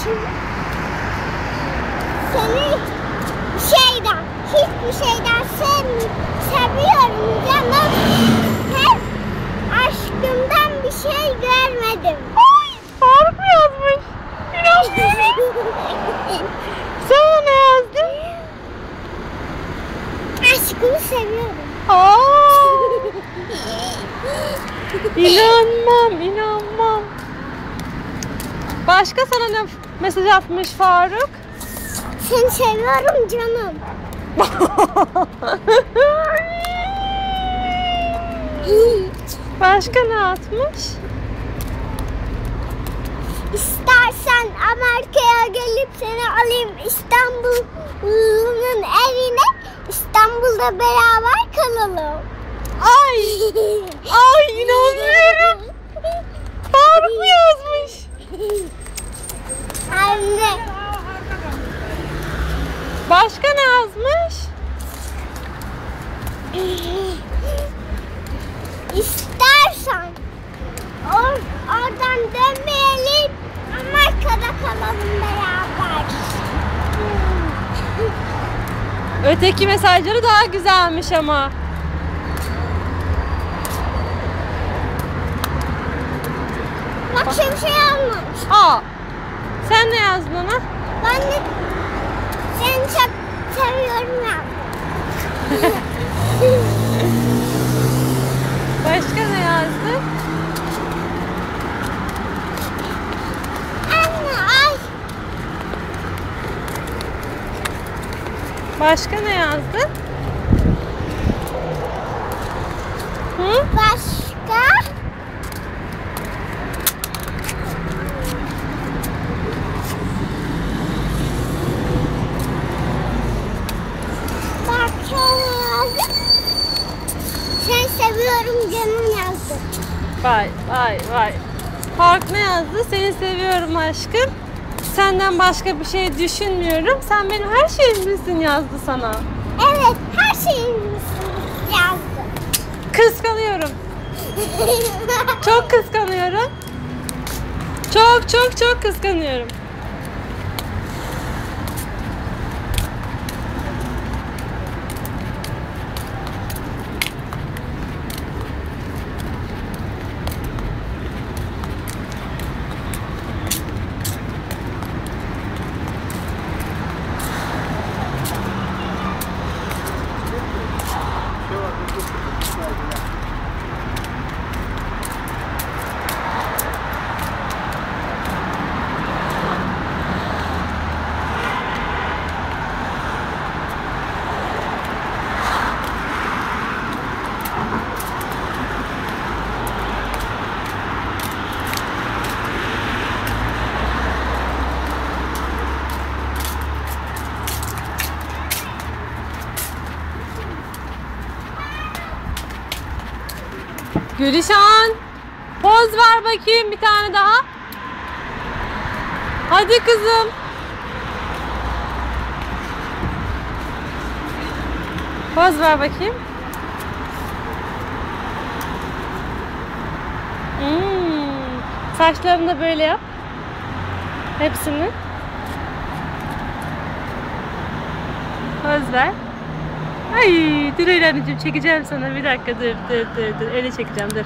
için seni şeyden, hiçbir şeyden sev, seviyorum canım. Hep aşkımdan bir şey görmedim. Ay Faruk mu yazmış? Sen ne yazdın? Aşkımı seviyorum. Aa! İnanmam, inanmam. Başka sana ne mesaj atmış Faruk? Seni seviyorum canım. Başka ne atmış? İstersen Amerika'ya gelip seni alayım İstanbul'un evine. İstanbul'da beraber kalalım. Ay! Ay inanmıyorum. Faruk mu yazmış? Anne. Başka ne yazmış? İstersen or oradan dönmeyelim. Amerika'da kalalım beraber. Öteki mesajları daha güzelmiş ama. Bak şimdi şey almamış. Aa! Sen ne yazdın ona? Ben de seni çok. Başka ne yazdın? Anne ay. Başka ne yazdın? Hı? Başka? Bakalım. Seni seviyorum canım yazdı. Vay vay vay. Faruk ne yazdı? Seni seviyorum aşkım. Senden başka bir şey düşünmüyorum. Sen benim her şeyimsin yazdı sana. Evet her şeyimiz yazdı. Kıskanıyorum. Çok kıskanıyorum. Çok çok çok kıskanıyorum. Gülüşen. Poz ver bakayım bir tane daha. Hadi kızım. Poz ver bakayım. Hmm. Saçlarını da böyle yap. Hepsini. Poz ver. Ay dur öyle anneciğim çekeceğim sana bir dakika dur dur dur dur öyle çekeceğim dur.